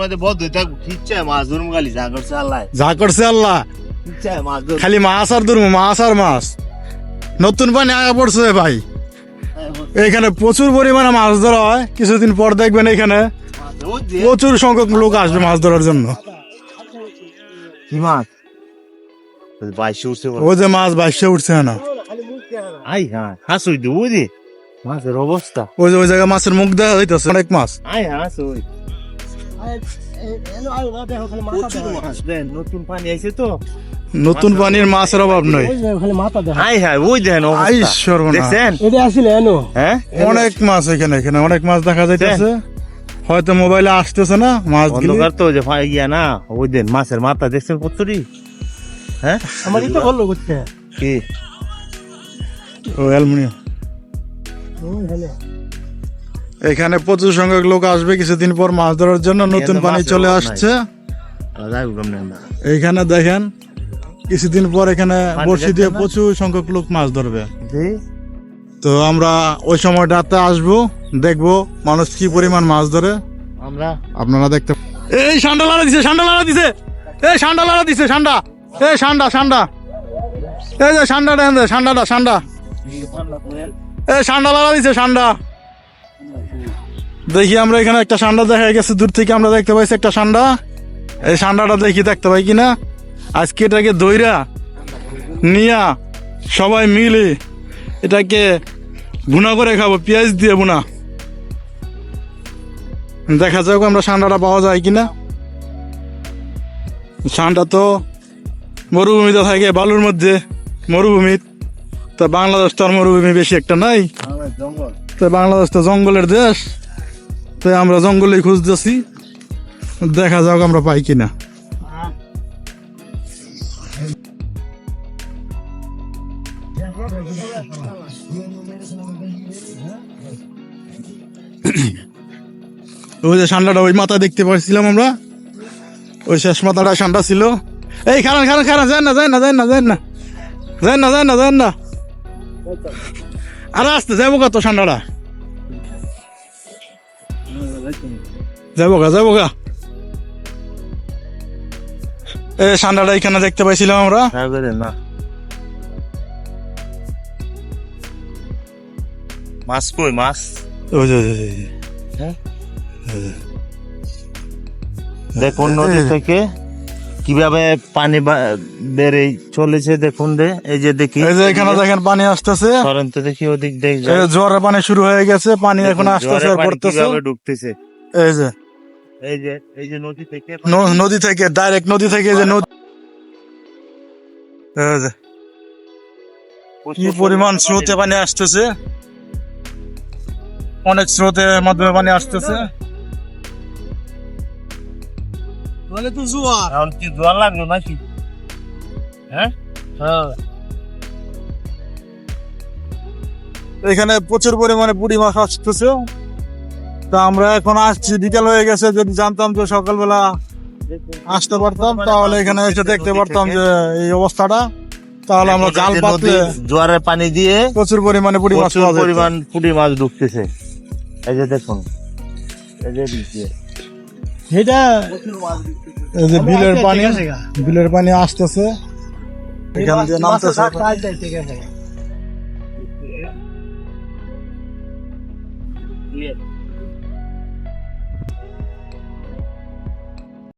মধ্যে বদ্ধ থাক ইচ্ছা মাছ ধরুম গালি যা করছে আল্লাহ। যা করছে আল্লাহ। ইচ্ছা মাছ খালি মাছ আর ধরবো মাছ আর মাছ। নতুন পানি আগা পড়ছে ভাই। এখানে প্রচুর পরিমাণে মাছ ধরা হয়। কিছুদিন পর দেখবেন এখানে প্রচুর সংখ্যক লোক আসবে মাছ ধরার জন্য। কি মাছ? বাইশে উঠছে ও যে মাছ বাইশে উঠছে না। আই হ্যাঁ হাসুই দি বুঝি মাছের অবস্থা। ওই যে ওই জায়গায় মাছের মুখ দেখা যাইতেছে। অনেক মাছ। আই হাসুই নতুন পানি আইছে তো। নতুন পানির মাছের অভাব নয় আই হ্যাঁ ওই দেন আই দেখছেন? এটা আসলে এনো? হ্যাঁ? অনেক মাছ এখানে এখানে অনেক মাছ দেখা যাইতেছে। হয়তো মোবাইলে আসতেছে না মাছ অন্ধকার তো যে ফাই গিয়া না। ওই দেন মাছের মাথা দেখছেন কতটি হ্যাঁ? আমার এটা ভালো করতে। কি? ও অ্যালুমিনিয়াম। এখানে প্রচুর সংখ্যক লোক আসবে কিছুদিন পর মাছ ধরার জন্য নতুন পানি চলে আসছে। যাই হোক আমরা না এইখানে দেখেন কিছুদিন পর এখানে বড়শি দিয়ে প্রচুর সংখ্যক লোক মাছ ধরবে। তো আমরা ওই সময়টাতে আসব দেখব মানুষ কি পরিমাণ মাছ ধরে। আমরা আপনারা দেখতে এই সান্ডা লাড়া দিছে সান্ডা লাড়া দিছে। এই সান্ডা লাড়া দিছে সান্ডা। এই সান্ডা সান্ডা। এই যে সান্ডাটা সান্ডাটা সান্ডা। এই সান্ডা লাড়া দিছে সান্ডা। দেখি আমরা এখানে একটা সান্ডা দেখা গেছে দূর থেকে আমরা দেখতে পাইছি একটা সান্ডা। এই সান্ডাটা দেখি দেখতে পাই কিনা? আজকে এটাকে দইরা নিয়া সবাই মিলে এটাকে ভুনা করে খাব পেঁয়াজ দিয়ে ভুনা। দেখা যাক আমরা সান্ডাটা পাওয়া যায় কিনা। সান্ডা তো মরুভূমিতে থাকে বালুর মধ্যে মরুভূমি তা বাংলাদেশ তো আর মরুভূমি বেশি একটা নাই। জঙ্গল। তো বাংলাদেশ তো জঙ্গলের দেশ। তো আমরা জঙ্গলেই খুঁজতেছি। দেখা যাক আমরা পাই কিনা। ওই যে সান্ডাটা ওই মাথা দেখতে পাচ্ছিলাম আমরা। ওই শেষ মাথাটা সান্ডা ছিল। এই, খারান খারান খারান যায় না যায় না যায় না যায় না। যায় না যায় না যায় না। আরে, আসতে, যাব কত সান্ডাটা? যাব গা যাব গা। এ সান্ডাটা এখানে দেখতে পাইছিলাম আমরা। না। মাছ কই মাছ? ওই যে, ওই যে, দেখুন নদী থেকে। কীভাবে পানি বেড়ে চলেছে দেখুন দে এই যে দেখি। এই যে এখানে দেখেন পানি আসতেছে। সরেন তো দেখি ওদিক দেখ জোয়ারের পানি শুরু হয়ে গেছে পানি এখন আসতেছে আর পড়তেছে। ঢুকতেছে এই যে। এই যে এই যে নদী থেকে নদী থেকে ডাইরেক্ট নদী থেকে যে নদী এই যে, কি পরিমাণ স্রোতে পানি আসতেছে। অনেক স্রোতের মাধ্যমে পানি আসতেছে। বলে তো জোয়ার। এখন কি জোয়ার লাগল নাকি? হ্যাঁ? হ্যাঁ। এখানে প্রচুর পরিমাণে পুঁটি মাছ আসতেছে। তা আমরা এখন আসছি বিকাল হয়ে গেছে যদি জানতাম যে সকালবেলা আসতে পারতাম তাহলে এখানে এসে দেখতে পারতাম যে এই অবস্থাটা। তাহলে আমরা জাল পাতলে জোয়ারের পানি দিয়ে প্রচুর পরিমাণে পুঁটি মাছ। পরিমাণ পুঁটি মাছ ঢুকতেছে। এই যে দেখুন এই যে। এটা এই যে বিলের পানি আছে গা। বিলের পানি আসতেছে। এখান দিয়ে নামতেছে। ঠিক আছে। দিয়ে।